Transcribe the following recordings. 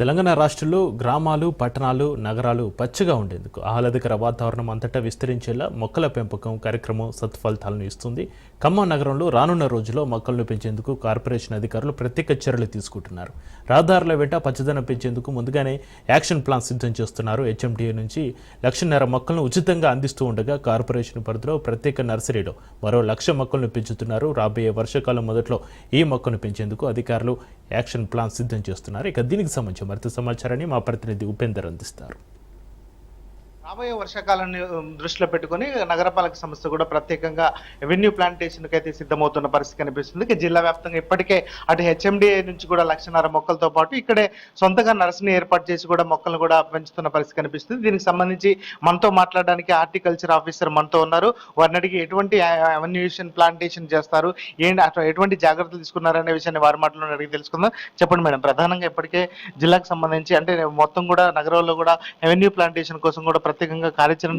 తెలంగాణ రాష్ట్రంలో గ్రామాలు పట్టణాలు నగరాలు పచ్చగా ఉండేందుకు ఆహ్లాదకర వాతావరణం అంతటా విస్తరించేలా మొక్కల పెంపకం కార్యక్రమం సత్ఫలితాలను ఇస్తుంది. ఖమ్మం నగరంలో రానున్న రోజుల్లో మొక్కలను పెంచేందుకు కార్పొరేషన్ అధికారులు ప్రత్యేక చర్యలు తీసుకుంటున్నారు. రహదారుల వెంట పచ్చదనం పెంచేందుకు ముందుగానే యాక్షన్ ప్లాన్ సిద్ధం చేస్తున్నారు. హెచ్ఎండిఏ నుంచి లక్షన్నర మొక్కలను ఉచితంగా అందిస్తూ ఉండగా కార్పొరేషన్ పరిధిలో ప్రత్యేక నర్సరీలో మరో లక్ష మొక్కలను పెంచుతున్నారు. రాబోయే వర్షాకాలం మొదట్లో ఈ మొక్కను పెంచేందుకు అధికారులు యాక్షన్ ప్లాన్ సిద్ధం చేస్తున్నారు. ఇక దీనికి సంబంధించి మరింత సమాచారాన్ని మా ప్రతినిధి ఉపేందర్ అందిస్తారు. రాబోయే వర్షాకాలాన్ని దృష్టిలో పెట్టుకొని నగరపాలక సంస్థ కూడా ప్రత్యేకంగా రెవెన్యూ ప్లాంటేషన్కి అయితే సిద్ధమవుతున్న పరిస్థితి కనిపిస్తుంది. జిల్లా వ్యాప్తంగా ఇప్పటికే అటు హెచ్ఎండిఏ నుంచి కూడా లక్షన్నర మొక్కలతో పాటు ఇక్కడే సొంతంగా నర్సరీని ఏర్పాటు చేసి కూడా మొక్కలను కూడా పెంచుతున్న పరిస్థితి కనిపిస్తుంది. దీనికి సంబంధించి మనతో మాట్లాడడానికి హార్టికల్చర్ ఆఫీసర్ మనతో ఉన్నారు. వారిని అడిగి ఎటువంటి అవెన్యూషన్ ప్లాంటేషన్ చేస్తారు? ఏంటి అటు ఎటువంటి జాగ్రత్తలు తీసుకున్నారనే విషయాన్ని వారి మాటలో అడిగి తెలుసుకుందాం. చెప్పండి మేడం ప్రధానంగా ఇప్పటికే జిల్లాకు సంబంధించి అంటే మొత్తం కూడా నగరంలో కూడా రెవెన్యూ ప్లాంటేషన్ కోసం కూడా ప్రత్యేకంగా కార్యాచరణ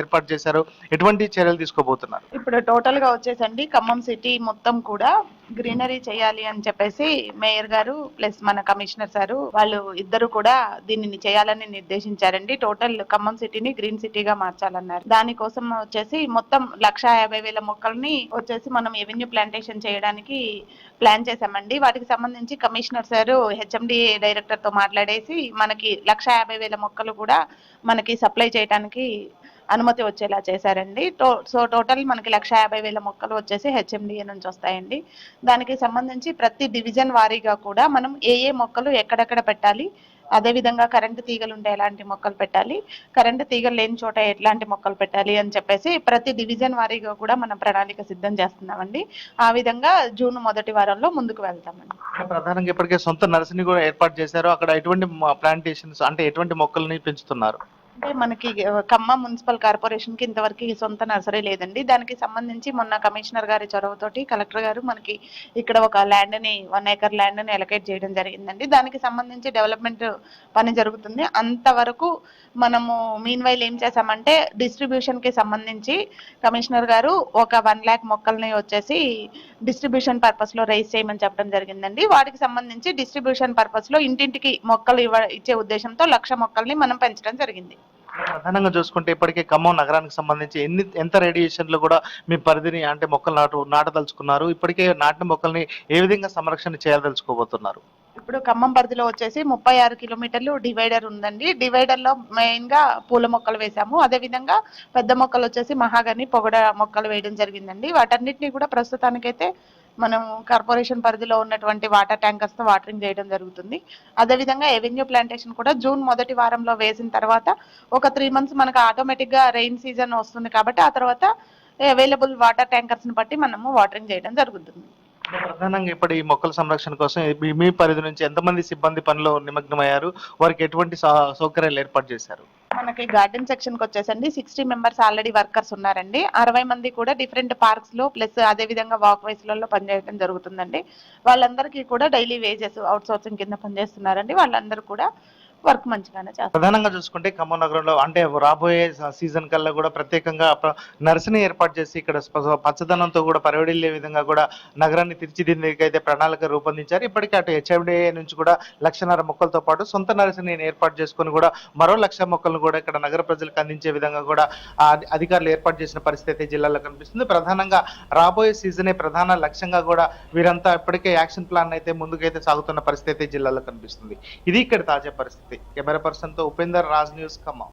ఏర్పాటు చేశారు. ఎటువంటి చర్యలు తీసుకోబోతున్నారు? ఇప్పుడు టోటల్గా వచ్చేసండి ఖమ్మం సిటీ మొత్తం కూడా గ్రీనరీ చేయాలి అని చెప్పేసి మేయర్ గారు ప్లస్ మన కమిషనర్ సారు వాళ్ళు ఇద్దరు కూడా దీనిని చేయాలని నిర్దేశించారండి. టోటల్ ఖమ్మం సిటీని గ్రీన్ సిటీగా మార్చాలన్నారు. దానికోసం వచ్చేసి మొత్తం లక్ష యాభై వేల మొక్కల్ని వచ్చేసి మనం ఎవెన్యూ ప్లాంటేషన్ చేయడానికి ప్లాన్ చేశామండి. వాటికి సంబంధించి కమిషనర్ సారు హెచ్ఎండిఏ డైరెక్టర్తో మాట్లాడేసి మనకి లక్ష యాభై వేల మొక్కలు కూడా మనకి సప్లై చేయడానికి అనుమతి వచ్చేలా చేశారండి. టో సో టోటల్ మనకి లక్ష యాభై వేల మొక్కలు వచ్చేసి హెచ్ఎండిఏ నుంచి వస్తాయండి. దానికి సంబంధించి ప్రతి డివిజన్ వారీగా కూడా మనం ఏ ఏ మొక్కలు ఎక్కడెక్కడ పెట్టాలి అదేవిధంగా కరెంటు తీగలు ఉంటే ఎలాంటి మొక్కలు పెట్టాలి కరెంటు తీగలు లేని చోట ఎట్లాంటి మొక్కలు పెట్టాలి అని చెప్పేసి ప్రతి డివిజన్ వారీగా కూడా మనం ప్రణాళిక సిద్ధం చేస్తున్నామండి. ఆ విధంగా జూన్ మొదటి వారంలో ముందుకు వెళ్తామండి. ప్రధానంగా ఇప్పటికే సొంత నర్సరీ కూడా ఏర్పాటు చేశారు. అక్కడ ఎటువంటి ప్లాంటేషన్స్ అంటే ఎటువంటి మొక్కల్ని పెంచుతున్నారు? అంటే మనకి ఆ, ఖమ్మం మున్సిపల్ కార్పొరేషన్కి ఇంతవరకు సొంత నర్సరీ లేదండి. దానికి సంబంధించి మొన్న కమిషనర్ గారి చొరవతోటి కలెక్టర్ గారు మనకి ఇక్కడ ఒక ల్యాండ్ని వన్ ఏకర్ ల్యాండ్ని ఎలకేట్ చేయడం జరిగిందండి. దానికి సంబంధించి డెవలప్మెంట్ పని జరుగుతుంది. అంతవరకు మనము మీన్ వైల్ ఏం చేసామంటే డిస్ట్రిబ్యూషన్కి సంబంధించి కమిషనర్ గారు ఒక వన్ ల్యాక్ మొక్కల్ని వచ్చేసి డిస్ట్రిబ్యూషన్ పర్పస్లో రైజ్ చేయమని చెప్పడం జరిగిందండి. వాటికి సంబంధించి డిస్ట్రిబ్యూషన్ పర్పస్లో ఇంటింటికి మొక్కలు ఇవ్వ ఇచ్చే ఉద్దేశంతో లక్ష మొక్కల్ని మనం పెంచడం జరిగింది. ప్రధానంగా చూసుకుంటే ఇప్పటికే ఖమ్మం నగరానికి సంబంధించి ఎన్ని ఎంత రేడియేషన్లు కూడా మీ పరిధిని అంటే మొక్కలు నాటు నాటదలుచుకున్నారు. ఇప్పటికే నాటిన మొక్కల్ని ఏ విధంగా సంరక్షణ చేయదలుచుకోబోతున్నారు ఇప్పుడు ఖమ్మం పరిధిలో వచ్చేసి ముప్పై ఆరు కిలోమీటర్లు డివైడర్ ఉందండి. డివైడర్లో మెయిన్గా పూల మొక్కలు వేసాము అదే విధంగా పెద్ద మొక్కలు వచ్చేసి మహాగని పొగడ మొక్కలు వేయడం జరిగిందండి. వాటన్నిటిని కూడా ప్రస్తుతానికైతే మనం కార్పొరేషన్ పరిధిలో ఉన్నటువంటి వాటర్ ట్యాంకర్స్తో వాటరింగ్ చేయడం జరుగుతుంది. అదే విధంగా ఎవెన్యూ ప్లాంటేషన్ కూడా జూన్ మొదటి వారంలో వేసిన తర్వాత ఒక త్రీ మంత్స్ మనకు ఆటోమేటిక్గా రెయిన్ సీజన్ వస్తుంది కాబట్టి ఆ తర్వాత అవైలబుల్ వాటర్ ట్యాంకర్స్ని బట్టి మనము వాటరింగ్ చేయడం జరుగుతుంది. ప్రధానంగా ఇప్పుడు ఈ మొక్కల సంరక్షణ కోసం మీ- పరిధి నుంచి ఎంతమంది సిబ్బంది పనిలో నిమగ్నమయ్యారు? వారికి ఎటువంటి సౌకర్యాలు ఏర్పాటు చేశారు? మనకి గార్డెన్ సెక్షన్కి వచ్చేసండి సిక్స్టీ మెంబర్స్ ఆల్రెడీ వర్కర్స్ ఉన్నారండి. అరవై మంది కూడా డిఫరెంట్ పార్క్స్లో ప్లస్ అదే విధంగా వాక్ వేస్లలో పనిచేయడం జరుగుతుందండి. వాళ్ళందరికీ కూడా డైలీ వేజెస్ అవుట్ సోర్సింగ్ కింద పనిచేస్తున్నారండి. వాళ్ళందరూ కూడా వర్క్ మంచిగానే చేస్తారు ప్రధానంగా చూసుకుంటే ఖమ్మం నగరంలో అంటే రాబోయే సీజన్ కల్లా కూడా ప్రత్యేకంగా నర్సుని ఏర్పాటు చేసి ఇక్కడ పచ్చదనంతో కూడా పరివడిల్లే విధంగా కూడా నగరాన్ని తీర్చిదిద్దేందుకు ప్రణాళిక రూపొందించారు. ఇప్పటికే అటు హెచ్ఎండిఏ నుంచి కూడా లక్షన్నర మొక్కలతో పాటు సొంత నర్సరీని ఏర్పాటు చేసుకొని కూడా మరో లక్ష మొక్కలను కూడా ఇక్కడ నగర ప్రజలకు అందించే విధంగా కూడా అధికారులు ఏర్పాటు చేసిన పరిస్థితి అయితే జిల్లాలో కనిపిస్తుంది. ప్రధానంగా రాబోయే సీజనే ప్రధాన లక్ష్యంగా కూడా వీరంతా ఇప్పటికే యాక్షన్ ప్లాన్ అయితే ముందుకైతే సాగుతున్న పరిస్థితి జిల్లాలో కనిపిస్తుంది. ఇది ఇక్కడ తాజా పరిస్థితి. కెమెరా పర్సన్తో ఉపేందర్ రాజ్ న్యూస్ ఖమ్మం